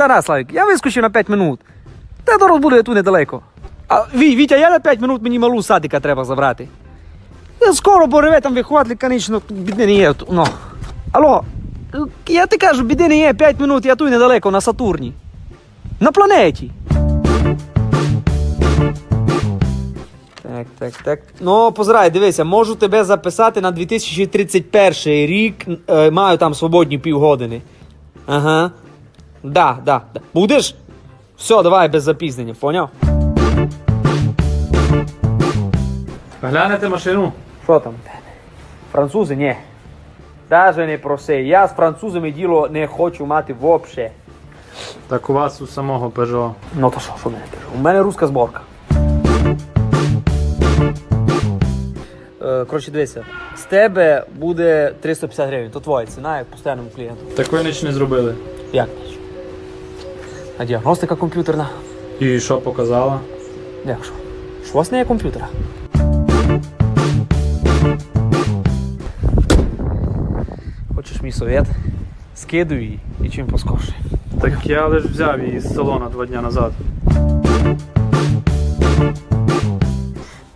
Тарас я вискочив на 5 минут. Та дорог буде тут недалеко. А Ві, Вітя, я на 5 минут мені малу садика треба забрати. Я скоро пореве там вихователь, конечно, біди не є. Ну. Алло, я ти кажу, біди не є 5 минут, я тут недалеко, на Сатурні. На планеті. Так, так, так. Ну, позирай, дивися, можу тебе записати на 2031 рік. Е, маю там свободні півгодини. Ага. Да, да, да. Будеш? Все, давай без запізнення, поняв? Глянете машину? Що там? Французи? Ні. Даже не проси. Я з французами діло не хочу мати вообще. Так у вас у самого Peugeot. Ну то що, що мене кажу? У мене руська зборка. Е, коротше, дивися, з тебе буде 350 гривень, то твоя ціна як постійному клієнту. Так ви ніч не зробили. Як ніч? А діагностика комп'ютерна? І що показала? Як що? Що у вас не є комп'ютера? Хочеш мій совет? Скидуй її і чим поскорше. Так я лиш взяв її з салона два дня назад.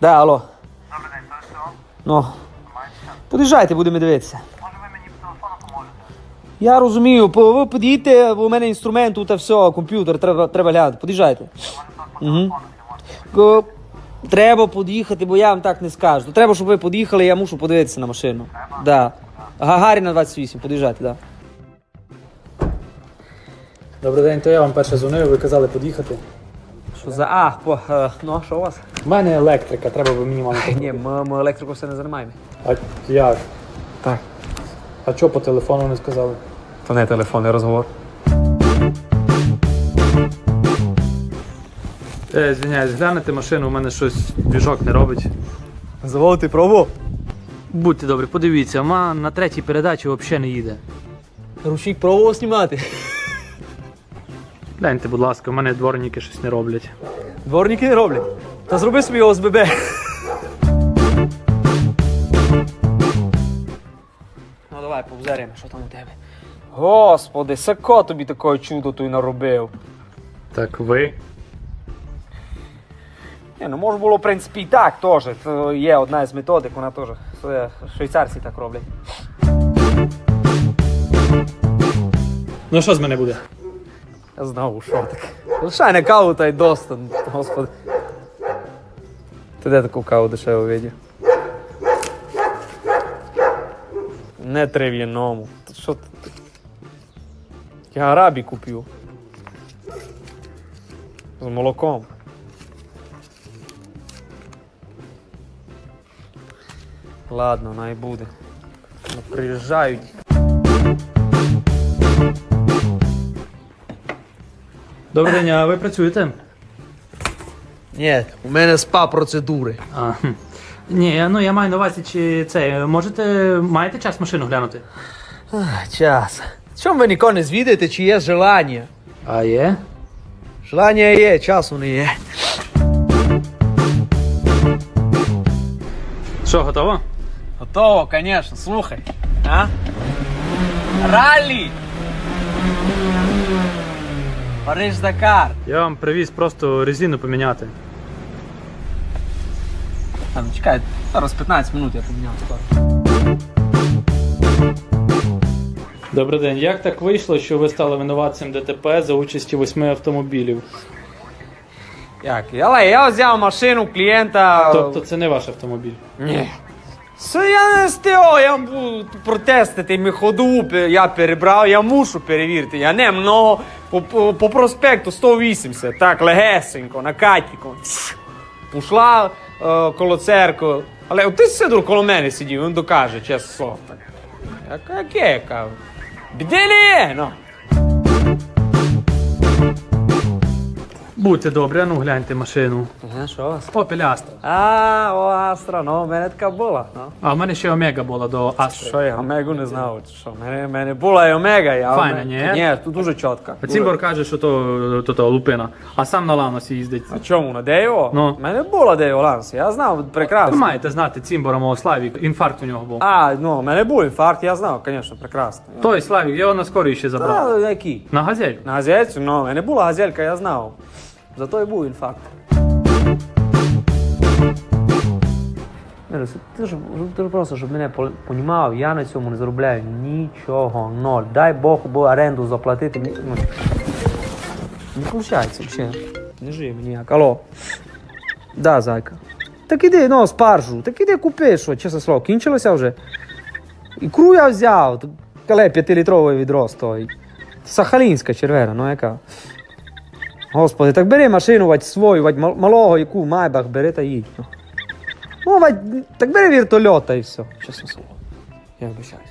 Да, алло. Добрий день, то що? Ну. Под'їжджайте, будемо дивитися. Я розумію, ви під'їдьте, бо у мене інструмент тут все, комп'ютер, треба, треба глянути. Под'їжджайте. Угу. Треба під'їхати, бо я вам так не скажу. Треба, щоб ви під'їхали, я мушу подивитися на машину. Да. Гагаріна 28, під'їжджайте, да. Добрий день, то я вам перше дзвонив, ви казали під'їхати. Що за. А, по, е, ну, що у вас? У мене електрика, треба би мінімально. Ні, ми, ми електрику все не займаємо. А як? Так. А що по телефону не сказали? То не телефонний розговор. Е, звиняюсь, глянете машину, у мене щось двіжок не робить. Заводити пробу. Будьте добрі, подивіться, ма на третій передачі взагалі не їде. Ручник пробував знімати. Гляньте, будь ласка, у мене дворники щось не роблять. Дворники не роблять. Та зроби собі ОСББ. Ну давай повзеряємо, що там у тебе. Господи, сако тобі такое чудо той наробив. Так ви? Ні, ну може було, в принципі, і так теж. Це є одна з методик, вона теж. Це швейцарці так роблять. Ну що з мене буде? Я знову що таке. Лишай на каву та й достан, господи. Ти де таку каву дешево видів? Не трив'яному. Що ти? Я арабі купив. З молоком. Ладно, най буде. Ну, приїжджають. Добрий день, а ви працюєте? Ні, у мене спа процедури. А, хм. Ні, ну я маю на увазі, чи це. Можете. Маєте час машину глянути? Час. Чому ви ніколи не звідаєте, чи є желання? А є? Желання є, часу не є. Що, готово? Готово, звісно, слухай. А? Раллі! Париж Дакар. Я вам привіз просто резину поміняти. А, ну чекай, зараз 15 минут я поміняв скоро. Добрий день. Як так вийшло, що ви стали винуватцем ДТП за участі восьми автомобілів? Як? Але я взяв машину клієнта. Тобто це не ваш автомобіль. Ні. Це я не СТО, я буду протестити ми ходу, я перебрав, я мушу перевірити. Я не много по, по, по проспекту 180, так, легесенько, на катіку. Пішла е, коло церкви. Але ти Сидор коло мене сидів, він докаже, чесно слово. Яка- Яке, є, ну. Будьте добрі, а ну гляньте машину. Що у вас? Opel Astra. А, о, Астра, ну, у мене така була. Ну. А в мене ще Омега була до Astra. Що я Омегу не знав, що? Мене, мене була і Омега, я Файна, Оме- ні? Ні, тут дуже чітка. А Цімбор каже, що то, то, то лупина, а сам на Ланосі їздить. А чому, на Деєво? Ну. У мене була Деєво Ланс, я знав Ви прекрасно. маєте знати Цімбора мого Славік, інфаркт у нього був. А, ну, у мене був інфаркт, я знав, звісно, прекрасно. Той Славік, його на скорій ще забрав. А, який? На газель. На газельці, ну, у мене була газелька, я знав. Зато і був інфаркт. Ти ж, ти просто, щоб мене понімав, я на цьому не заробляю нічого, ноль. Дай Бог бо оренду заплатити. Ну, не виходить взагалі. Не живе ніяк. Алло. Да, зайка. Так іди, ну, спаржу. Так іди купи, що, чесне слово, кінчилося вже. Ікру я взяв. Кале 5-літрове відро стоїть. Сахалінська червена, ну яка. Господи, так бери машину, вать свою, вать малого, яку майбах, бери та їдь. Ну, вать, так бери вертольот і все. Чесне слово. Я обіцяюсь.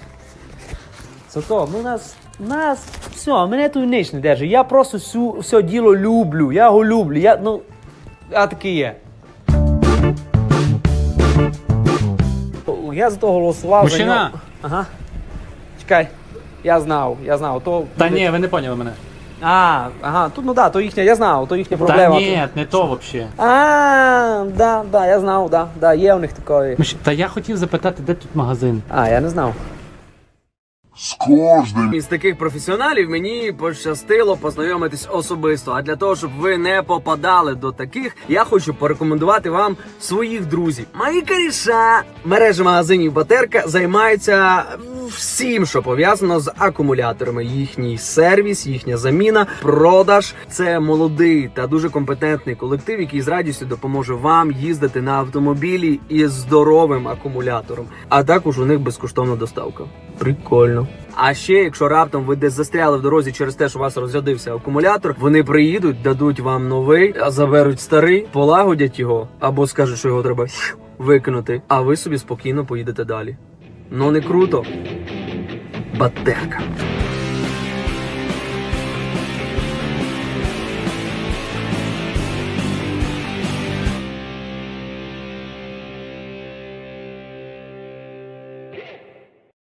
Зато ну, нас, нас, все, мене тут ніч не держить. Я просто всю, все діло люблю. Я його люблю. Я, ну, я такий є. Я за того голосував. за Мужчина! нього. Ага. Чекай. Я знав, я знав. То Та ні, ви не поняли мене. А, ага, тут ну да, то їхня, я знав, то їхня Та проблема. ні, не то взагалі. А, да, да, я знав, да, да, є у них такої. Та я хотів запитати, де тут магазин? А, я не знав. з кожним Із таких професіоналів мені пощастило познайомитись особисто. А для того, щоб ви не попадали до таких, я хочу порекомендувати вам своїх друзів. Мої коріша мережа магазинів Батерка займаються всім, що пов'язано з акумуляторами. Їхній сервіс, їхня заміна, продаж. Це молодий та дуже компетентний колектив, який з радістю допоможе вам їздити на автомобілі із здоровим акумулятором. А також у них безкоштовна доставка. Прикольно. А ще, якщо раптом ви десь застряли в дорозі через те, що у вас розрядився акумулятор, вони приїдуть, дадуть вам новий, заберуть старий, полагодять його або скажуть, що його треба викинути, а ви собі спокійно поїдете далі. Ну не круто. Батерка.